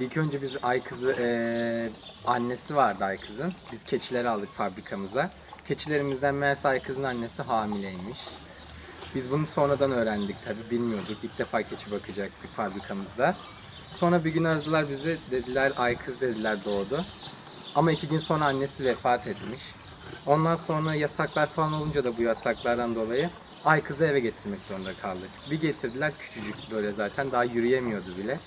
İlk önce biz ay kızı eee, annesi vardı ay kızın. Biz keçileri aldık fabrikamıza. Keçilerimizden meğerse ay kızın annesi hamileymiş. Biz bunu sonradan öğrendik tabi bilmiyorduk. İlk defa keçi bakacaktık fabrikamızda. Sonra bir gün aradılar bizi dediler ay kız dediler doğdu. Ama iki gün sonra annesi vefat etmiş. Ondan sonra yasaklar falan olunca da bu yasaklardan dolayı ay kızı eve getirmek zorunda kaldık. Bir getirdiler küçücük böyle zaten daha yürüyemiyordu bile.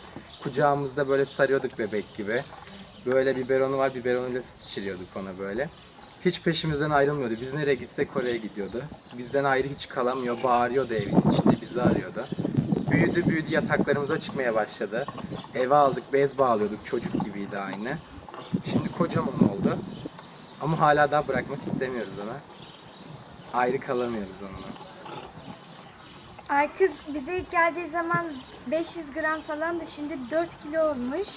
Kucağımızda böyle sarıyorduk bebek gibi. Böyle biberonu var biberonuyla süt içiriyorduk ona böyle. Hiç peşimizden ayrılmıyordu. Biz nereye gitsek oraya gidiyordu. Bizden ayrı hiç kalamıyor. Bağırıyordu evin içinde. Bizi arıyordu. Büyüdü büyüdü yataklarımıza çıkmaya başladı. Eve aldık bez bağlıyorduk. Çocuk gibiydi aynı. Şimdi kocaman oldu. Ama hala daha bırakmak istemiyoruz ona. Ayrı kalamıyoruz onunla. Ay kız bize ilk geldiği zaman 500 gram falan da şimdi 4 kilo olmuş.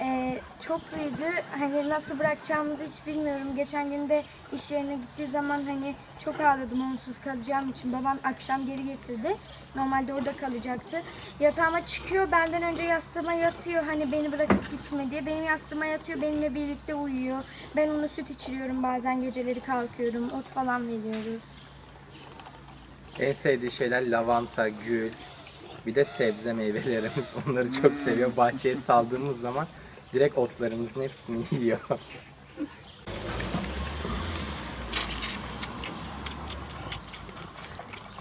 Ee, çok büyüdü. Hani nasıl bırakacağımızı hiç bilmiyorum. Geçen gün de iş yerine gittiği zaman hani çok ağladım onsuz kalacağım için. Babam akşam geri getirdi. Normalde orada kalacaktı. Yatağıma çıkıyor. Benden önce yastığıma yatıyor. Hani beni bırakıp gitme diye. Benim yastığıma yatıyor. Benimle birlikte uyuyor. Ben onu süt içiriyorum. Bazen geceleri kalkıyorum. Ot falan veriyoruz. En sevdiği şeyler lavanta, gül, bir de sebze meyvelerimiz. Onları çok seviyor. Bahçeye saldığımız zaman direkt otlarımızın hepsini yiyor.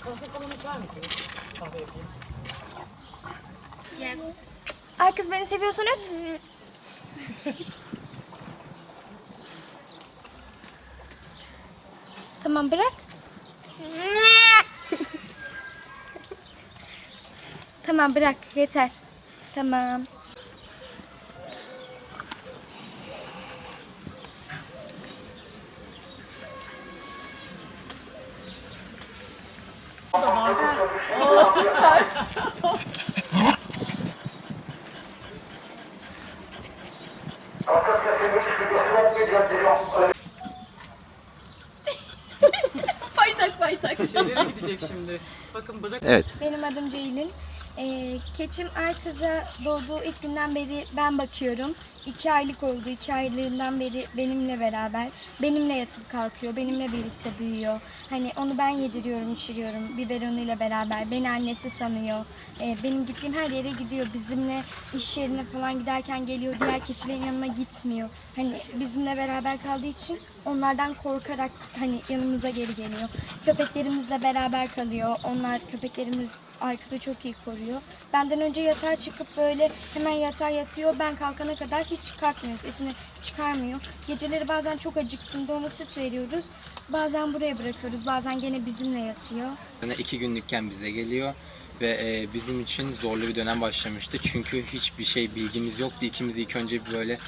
Kahve falan içer misiniz? Kahve yapıyoruz. Ay kız beni seviyorsun öp. tamam bırak. Tamam bırak yeter. Tamam. Paytak paytak. Şeylere gidecek şimdi. Bakın bırak. Evet. Benim adım Ceylin. Ee, keçim ay kıza doğduğu ilk günden beri ben bakıyorum. İki aylık oldu. İki aylığından beri benimle beraber. Benimle yatıp kalkıyor. Benimle birlikte büyüyor. Hani onu ben yediriyorum, içiriyorum. Biberonuyla beraber. Beni annesi sanıyor. Ee, benim gittiğim her yere gidiyor. Bizimle iş yerine falan giderken geliyor. Diğer keçilerin yanına gitmiyor. Hani bizimle beraber kaldığı için onlardan korkarak hani yanımıza geri geliyor. Köpeklerimizle beraber kalıyor. Onlar köpeklerimiz arkası çok iyi koruyor. Benden önce yatağa çıkıp böyle hemen yatağa yatıyor. Ben kalkana kadar hiç kalkmıyor. Sesini çıkarmıyor. Geceleri bazen çok acıktığında ona süt veriyoruz. Bazen buraya bırakıyoruz. Bazen gene bizimle yatıyor. Yani iki günlükken bize geliyor ve e, bizim için zorlu bir dönem başlamıştı. Çünkü hiçbir şey bilgimiz yoktu. İkimiz ilk önce böyle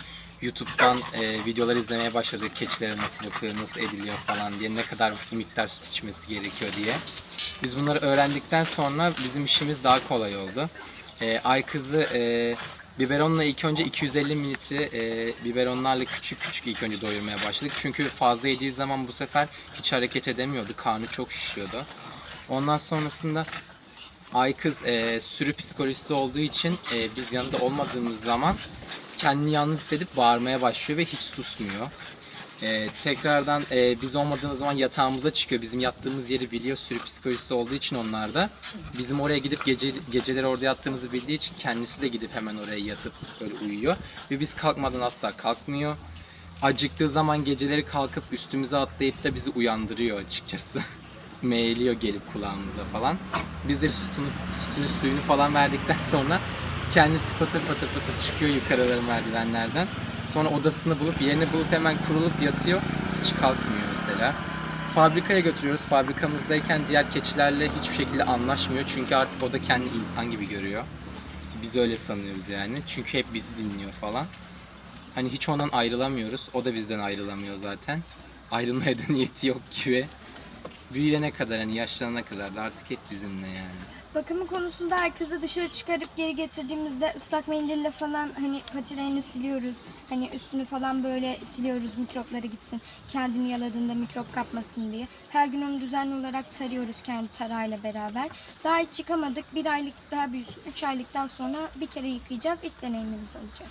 YouTube'dan e, videolar izlemeye başladık. Keçilere nasıl bakıyor, nasıl ediliyor falan diye, ne kadar miktar süt içmesi gerekiyor diye. Biz bunları öğrendikten sonra bizim işimiz daha kolay oldu. E, ay e, biberonla ilk önce 250 mililitre e, biberonlarla küçük küçük ilk önce doyurmaya başladık. Çünkü fazla yediği zaman bu sefer hiç hareket edemiyordu. Karnı çok şişiyordu. Ondan sonrasında ay kız e, sürü psikolojisi olduğu için e, biz yanında olmadığımız zaman kendini yalnız hissedip bağırmaya başlıyor ve hiç susmuyor. E, tekrardan e, biz olmadığımız zaman yatağımıza çıkıyor. Bizim yattığımız yeri biliyor sürü psikolojisi olduğu için onlar da. Bizim oraya gidip gece, geceleri orada yattığımızı bildiği için kendisi de gidip hemen oraya yatıp böyle uyuyor. Ve biz kalkmadan asla kalkmıyor. Acıktığı zaman geceleri kalkıp üstümüze atlayıp da bizi uyandırıyor açıkçası. Meğliyor gelip kulağımıza falan. Biz de sütünü, sütünü suyunu falan verdikten sonra kendisi patır patır patır çıkıyor yukarıları merdivenlerden. Sonra odasını bulup yerini bulup hemen kurulup yatıyor. Hiç kalkmıyor mesela. Fabrikaya götürüyoruz. Fabrikamızdayken diğer keçilerle hiçbir şekilde anlaşmıyor. Çünkü artık o da kendi insan gibi görüyor. Biz öyle sanıyoruz yani. Çünkü hep bizi dinliyor falan. Hani hiç ondan ayrılamıyoruz. O da bizden ayrılamıyor zaten. Ayrılmaya da niyeti yok gibi. Büyüyene kadar hani yaşlanana kadar da artık hep bizimle yani. Bakımı konusunda herkese dışarı çıkarıp geri getirdiğimizde ıslak mendille falan hani patilerini siliyoruz. Hani üstünü falan böyle siliyoruz mikropları gitsin. Kendini yaladığında mikrop kapmasın diye. Her gün onu düzenli olarak tarıyoruz kendi tarayla beraber. Daha hiç yıkamadık. Bir aylık daha büyüsün. Üç aylıktan sonra bir kere yıkayacağız. İlk deneyimimiz olacak.